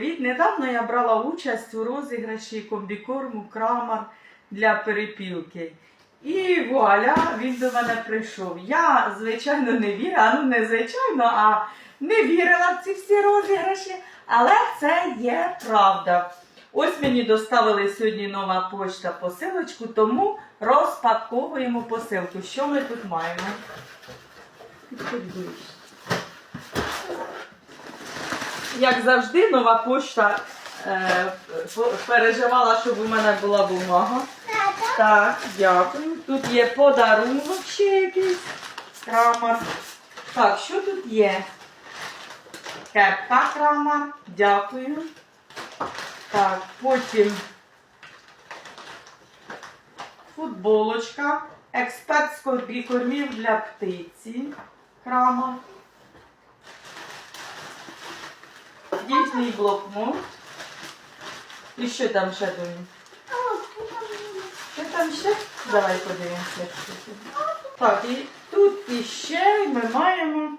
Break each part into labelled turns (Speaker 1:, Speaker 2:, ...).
Speaker 1: Від недавно я брала участь у розіграші комбікорму Крамар для перепілки. І вуаля, він до мене прийшов. Я, звичайно, не вірила, ну не звичайно, а не вірила в ці всі розіграші, але це є правда. Ось мені доставили сьогодні нова почта посилочку, тому розпаковуємо посилку. Що ми тут маємо? Як завжди, нова почта е, переживала, щоб у мене була бумага. Так, дякую. Тут є подарунок ще якийсь. Крамар. Так, що тут є? Кепка крамар. Дякую. Так, потім футболочка. Експерт з кормів для птиці. Крамар. Дійсний блокнот. І що там ще доню? Що там ще? Давай подивимося. Так, і тут іще ми маємо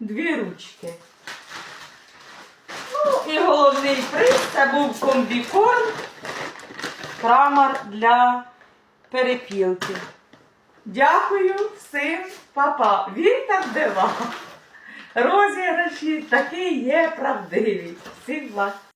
Speaker 1: дві ручки. Ну і головний приз це був комбікорм крамар для перепілки. Дякую всім, папа. Вірте в дива. Розіграші такі є правдиві. Всім благ.